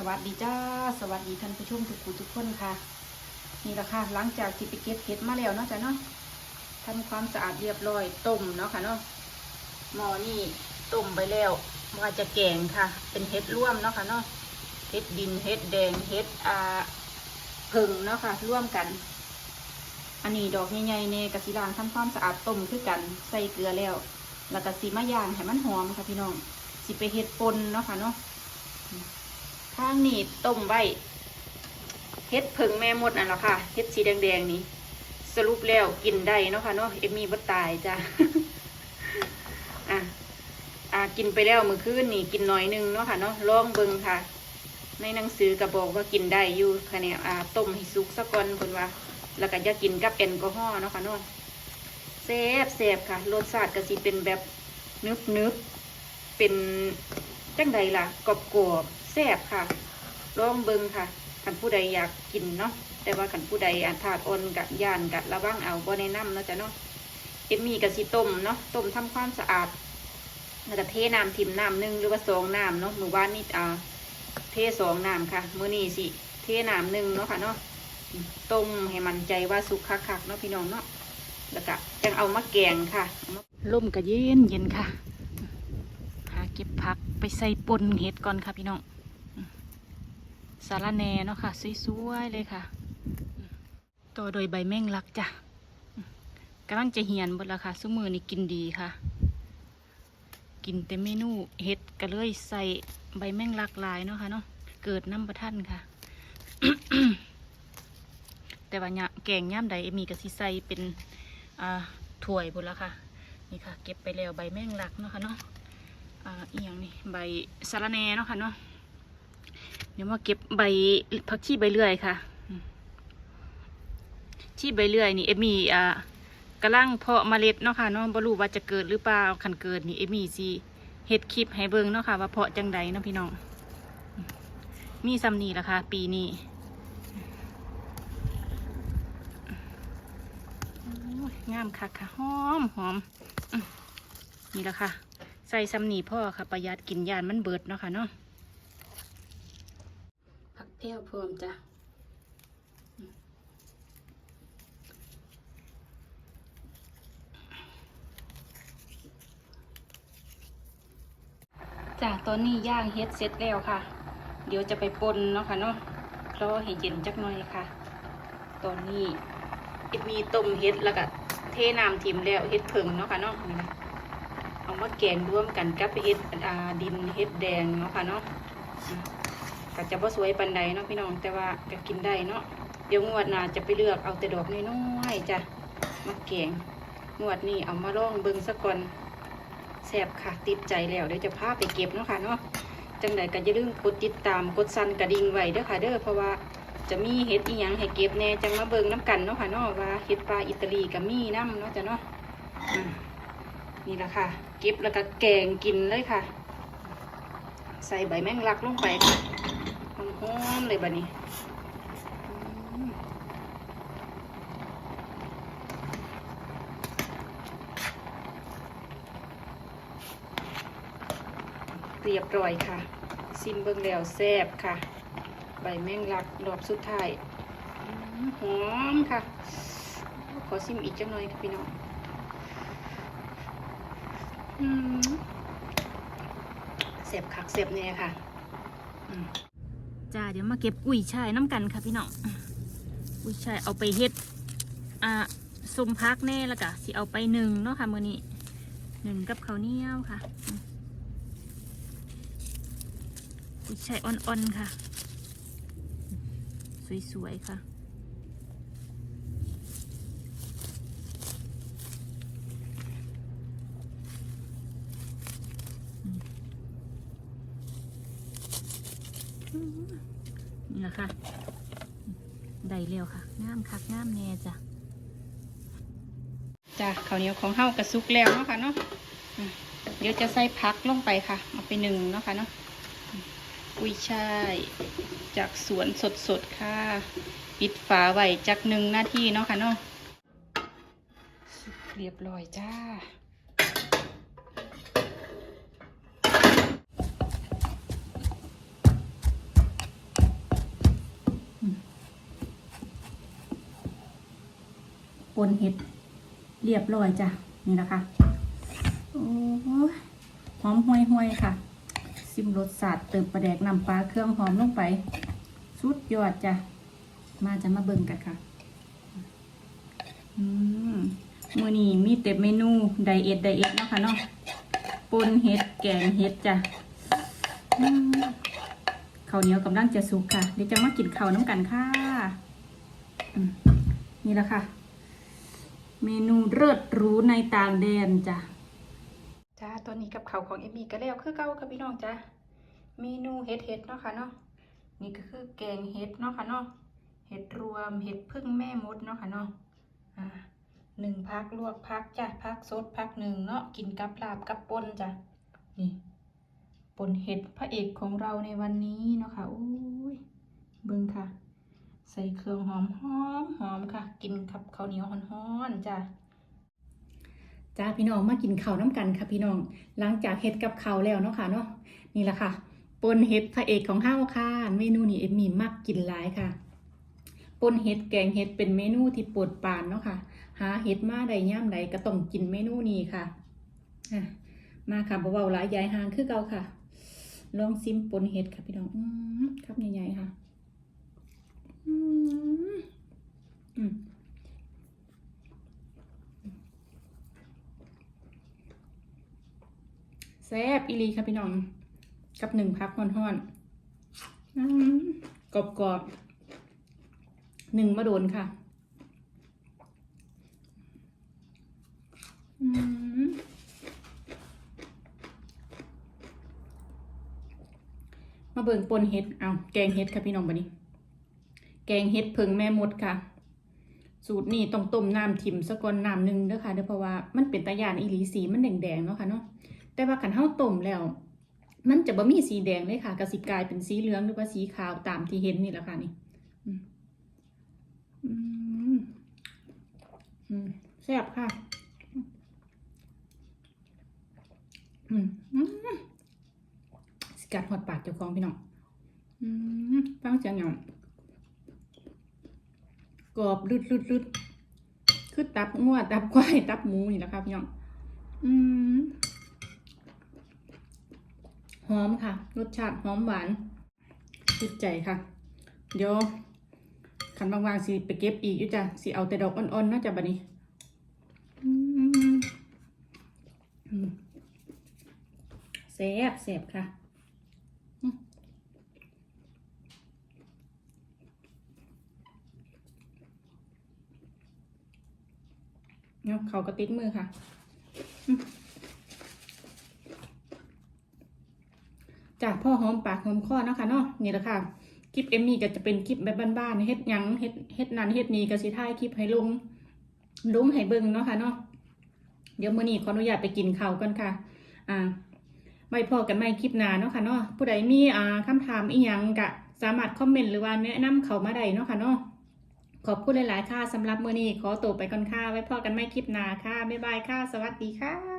สวัสดีจ้า สวัสดีท่านผู้ชมทุกผู้ทุกคนค่ะ นี่แหละค่ะ หลังจากที่ไปเก็บเห็ดมาแล้วเนาะจ้ะเนาะทำความสะอาดเรียบร้อยต้มเนาะค่ะเนาะหม้อนี่ต้มไปแล้วว่าจะแกงค่ะ เป็นเห็ดร่วมเนาะค่ะเนาะเห็ดดินเห็ดแดงเห็ดอ่าผึ่งเนาะค่ะร่วมกัน อันนี้ดอกใหญ่ๆเนี่ยกะสิลางทำความสะอาดต้มคือกันใส่เกลือแล้ว แล้วก็สีมะยางให้มันหอมค่ะพี่น้องสิไปเห็ดปนเนาะค่ะเนาะ ข้างนี้ต้มไว้เฮ็ดผึ่งแม่มดนั่นแหละค่ะเฮ็ดสีแดงๆนี่สรุปแล้วกินได้เนาะค่ะเนาะเอมมี่บ่ตายจ้ะอะอะกินไปแล้วมื้อคืนนี่กินหน่อยหนึงเนาะค่ะเนาะลองเบิ่งค่ะ ในหนังสือก็บอกว่ากินได้อยู่ค่ะเนี่ยอ่าต้มให้สุกซะก่อนเพิ่นว่า แล้วก็อย่ากินกับแอลกอฮอล์เนาะค่ะเนาะแซ่บแซ่บค่ะรสชาติก็สิเป็นแบบนึบนึบๆเป็นจังใดล่ะกรอบกรอบๆ แซ่บค่ะลองเบิงค่ะขันผู้ใดอยากกินเนาะแต่ว่าขันผู้ใดอาถาดอ่อนกะยานกะระวังเอาบ่แนะนำเนาะจ้ะเนาะเอ็มมี่กะสิต้มเนาะต้มทำความสะอาดแล้วก็เทน้ำทิมน้ำหนึ่งหรือว่าสองน้ำเนาะหมู่บ้านนี่อ่าเทสองน้ำค่ะมื้อนี้สิเทน้ำหนึ่งเนาะค่ะเนาะต้มให้มันใจว่าสุกคักๆเนาะพี่น้องเนาะแล้วก็จังเอามาแกงค่ะลมก็เย็นเย็นค่ะหาเก็บผักไปใส่ปนเห็ดก่อนค่ะพี่น้อง สาระแนเนาะค่ะสวยๆเลยค่ะตัวโดยใบแมงลักจ้ะกำลังจะเหียนหมดแล้วค่ะซุมือนี่กินดีค่ะ กินแต่เมนูเห็ดก็เลยใส่ใบแมงลักหลายเนาะค่ะเนาะเกิดน้ำประทันค่ะ แต่ว่าเนี่ยแกงย่ำใดมีกะสิใส่เป็นอ่าถ้วยหมดแล้วค่ะนี่ค่ะ เก็บไปแล้วใบแมงลักเนาะค่ะเนาะอ่าอีหยังนี่ใบสาระแนเนาะค่ะเนาะ ดี๋ยวมาเก็บใบผักชีใบเลื่อยค่ะชีใบเลื่อยนี่เอมี่อ่ากำลังเพาะเมล็ดเนาะค่ะเนาะบ่รู้ว่าจะเกิดหรือเปล่าคันเกิดนี่เอมี่สิเฮ็ดคลิปให้เบิ่งเนาะค่ะว่าเพาะจังใดเนาะพี่น้อง มีซ้ำนี่ละค่ะปีนี้งามคักค่ะหอมหอมนี่ละค่ะ ใส่ซ้ำนี่พ่อค่ะประหยัดกินยานมันเบิดเนาะค่ะเนาะ แพรวพร้อมจ้ะจ้ะตอนนี้ย่างเฮ็ดเสร็จแล้วค่ะ เดี๋ยวจะไปปนเนาะค่ะเนาะรอให้เย็นจักหน่อยค่ะ ตอนนี้เอ็ดมีต้มเฮ็ดแล้วก็เทน้ำทิมแล้วเฮ็ดผึ่งเนาะค่ะเนาะนี่นะเอามาแกงร่วมกันกับเฮ็ดดินเฮ็ดแดงเนาะค่ะเนาะ ก็จะบ่สวยปันใดเนาะพี่น้องแต่ว่าก็กินได้เนาะเดี๋ยวงวดหน้าจะไปเลือกเอาแต่ดอกน้อยๆจ้ะมาแกงงวดนี้เอามาลองเบิงซะก่อนแซ่บค่ะติดใจแล้วเดี๋ยวจะพาไปเก็บเนาะค่ะเนาะจังใดก็อย่าลืมกดติดตามกดสั่นกระดิ่งไว้เด้อค่ะเด้อเพราะว่าจะมีเห็ดอีหยังให้เก็บแน่จังมาเบิงน้ำกันเนาะค่ะเนาะว่าเห็ดปลาอิตาลีกับมีน้ำเนาะจ้ะเนาะนี่แหละค่ะ เก็บแล้วก็แกงกินเลยค่ะ ใส่ใบแมงลักลงไปค่ะ หอมเลยบัดนี้เรียบร้อยค่ะ ซิมเบิ่งแล้วแซ่บค่ะ ใบแมงลักดอกสุดท้ายหอมค่ะ ขอซิมอีกจังหน่อยค่ะพี่น้องอืมเสียบคักเสียบเนี่ยค่ะอืม จ้าเดี๋ยวมาเก็บกุ้ยช่ายน้ำกันค่ะพี่น้องกุ้ยช่ายเอาไปเฮ็ดอ่าส้มพักแน่และกะสิเอาไปหนึ่งเนาะค่ะมื้อนี้หนึ่งกับข้าวเหนียวค่ะกุ้ยช่ายอ่อนๆค่ะ สวยๆค่ะ นี่แหละค่ะได้เร็วค่ะงามคักงามแน่จ้ะจ้ะข้าวเหนียวของเฮากระซุกแล้วเนาะค่ะเนาะเดี๋ยวจะใส่พักลงไปค่ะเอาไปหนึ่งเนาะค่ะเนาะกุ้ยช่ายจากสวนสดๆค่ะ ปิดฝาไว้จักหนึ่งนาทีเนาะค่ะเนาะเรียบร้อยจ้า นเห็ดเรียบร้อยจ้ะนี่นะคะโอ้หอมห่วยห่วยๆค่ะ ซิมรสสาดเติมปลาแดกน้ำปลาเครื่องหอมลงไปสุดยอดจ้ะมาจะมาเบิ่งกันค่ะอืมมือนี้มีเต็มเมนูไดเอทไดเอทเนาะค่ะเนาะปนเห็ดแกงเห็ดจ้ะข้าวเหนียวกำลังจะสุกค่ะเดี๋ยวจะมากินข้าวน้ำกันค่ะนี่แหละค่ะ เมนูเลิศหรูในต่างแดนจ้ะจ้าตอนนี้กับเขาของเอมี่ก็แล้วคือเก่าค่ะพี่น้องจ้าเมนูเห็ดเห็ดเนาะค่ะเนาะนี่ก็คือแกงเห็ดเนาะค่ะเนาะเห็ดรวมเห็ดพึ่งแม่มดเนาะค่ะเนาะอ่าหนึ่งพักลวกพักจ้ะพักสดพักหนึ่งเนาะกินกับลาบกับปนจ้ะนี่ปนเห็ดพระเอกของเราในวันนี้เนาะค่ะอุ้ยเบิ่งค่ะ ใส่เครื่องหอมหอมหอมค่ะ กินกับข้าวเหนียวฮ้อนๆจ้ะจ้าพี่น้องมากินข้าวน้ำกันค่ะพี่น้อง หลังจากเฮ็ดกับข้าวแล้วเนาะค่ะเนาะนี่แหละค่ะปนเฮ็ดพระเอกของห้าวค่ะเมนูนี้เอ็มมี่มักกินหลายค่ะปนเฮ็ดแกงเฮ็ดเป็นเมนูที่ปรดปานเนาะค่ะ หาเฮ็ดมาใดย่ำใดก็ต้องกินเมนูนี้ค่ะมาค่ะเบาๆหลายยายหางคือเก่าค่ะ ลองซิมปนเฮ็ดค่ะพี่น้องครับใหญ่ๆค่ะอืมอืม แซ่บอีลีค่ะพี่น้อง กับหนึ่งพักห่อนๆกรอบกรอบๆหนึ่งมาโดนค่ะมาเบิ่งปนเห็ด เอาแกงเห็ดค่ะพี่น้องบัดนี้ แกงเห็ดเพิงแม่มดค่ะ สูตรนี้ต้องต้มน้ำทิมสะก่อนน้ำหนึ่งเด้อค่ะเด้อเพราะว่ามันเป็นตะยานอีหลีสีมันแดงๆเนาะค่ะเนาะ แต่ว่าขันเฮาต้มแล้ว มันจะบ่มีสีแดงเลยค่ะกระสิกลายเป็นสีเหลืองหรือว่าสีขาวตามที่เห็นนี่แหละค่ะนี่แซ่บค่ะสกัดหอดปากเจ้าของพี่น้องฟังเสียงหยังกรอบลุดลุดลุดคือตับงัวตับควายตับหมูนี่แหละค่ะพี่น้อง อืม หอมค่ะ รสชาติหอมหวานติดใจค่ะ เดี๋ยวขันบางๆสิไปเก็บอีกอยู่จ้ะสิเอาแต่ดอกอ่อนๆเนาะจ้ะบัดนี้แซ่บแซ่บค่ะเนาะเขาก็ติดมือค่ะ จากพ่อหอมปากหอมคอเนาะค่ะเนาะนี่แหละค่ะคลิปเอมมี่ก็จะเป็นคลิปแบบบ้านๆเฮ็ดยังเฮ็ดเฮ็ดนันเฮ็ดนี้ก็สิถ่ายคลิปให้ลงลงให้เบิ่งเนาะค่ะเนาะเดี๋ยวมื้อนี้ขออนุญาตไปกินข้าวกันค่ะ อ่าไว้พอกันใหม่คลิปหน้าเนาะค่ะเนาะผู้ใดมีอ่าคำถามอีหยังก็สามารถคอมเมนต์หรือว่าแนะนำเขามาได้เนาะค่ะเนาะขอบคุณหลาย ๆ ค่ะสำหรับมื้อนี้ขอตัวไปก่อนค่ะไว้พอกันใหม่คลิปหน้าค่ะบ๊ายบายค่ะ สวัสดีค่ะ